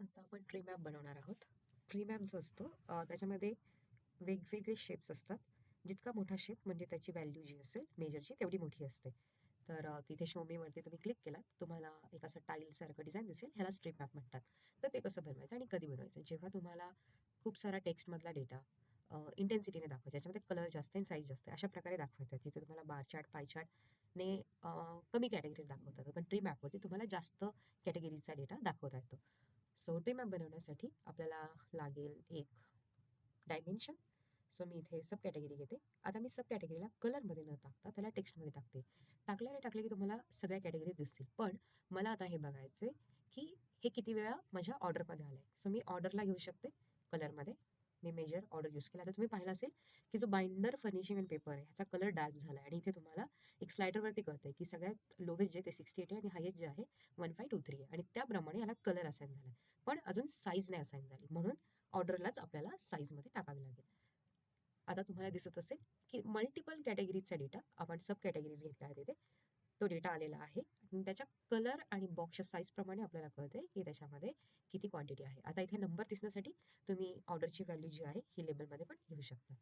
आता आपण tree map बनवणार आहोत. ट्री मॅप जो असतो त्याच्यामध्ये वेगवेगळे शेप्स असतात. जितका मोठा शेप म्हणजे त्याची व्हॅल्यू जी असेल मेजरची तेवढी मोठी असते. तर तिथे शोमीवरती तुम्ही क्लिक केलात तुम्हाला एक असं टाईलसारखं डिझाईन दिसेल ह्याला स्ट्रीप मॅप म्हणतात. तर ते कसं बनवायचं आणि कधी बनवायचं? जेव्हा तुम्हाला खूप सारा टेक्स्टमधला डेटा इंटेन्सिटीने दाखवायचा ज्याच्यामध्ये कलर जास्त आहे साईज जास्त आहे अशा प्रकारे दाखवायचा. तिथे तुम्हाला बार चार्ट पाय चार्टने कमी कॅटेगरीज दाखवतात. पण ट्री मॅपवरती तुम्हाला जास्त कॅटेगरीचा डेटा दाखवता येतो. सो ट्री मॅप बनवण्यासाठी आपल्याला लागेल एक डायमेन्शन सो मी इथे सब कॅटेगरी घेते. आता मी सब कॅटेगरीला कलरमध्ये न टाकता त्याला टेक्स्टमध्ये टाकते. टाकल्याने टाकले की तुम्हाला सगळ्या कॅटेगरीज दिसतील. पण मला आता हे बघायचं आहे की हे किती वेळा माझ्या ऑर्डरमध्ये आलं आहे सो मी ऑर्डरला घेऊ शकते कलरमध्ये मी मेजर ऑर्डर यूज केला. तर तुम्ही पाहिला असेल की जो बाइंडर फर्निशिंग अँड पेपर आहे ह्याचा कलर डार्क झाला आहे आणि इथे तुम्हाला एक स्लायडरवरती कळतंय की सगळ्यात लोवेस्ट जे ते सिक्स्टी एट आहे आणि हायेस्ट जे आहे वन फाय टू थ्री आहे. आणि त्याप्रमाणे याला कलर असाईन झाला आहे पण अजून साईज नाही असाईन झाली. म्हणून ऑर्डरलाच आपल्याला साईजमध्ये टाकावी लागेल. आता तुम्हाला दिसत असेल की मल्टिपल कॅटेगरीजचा डेटा आपण सब कॅटेगरीज घेतल्या आहेत तिथे तो डेटा आलेला आहे. आणि त्याच्या कलर आणि बॉक्सच्या साईजप्रमाणे आपल्याला कळतंय की त्याच्यामध्ये किती क्वांटिटी आहे. आता इथे नंबर दिसण्यासाठी तुम्ही ऑर्डरची व्हॅल्यू जी आहे ही लेबलमध्ये पण घेऊ शकता.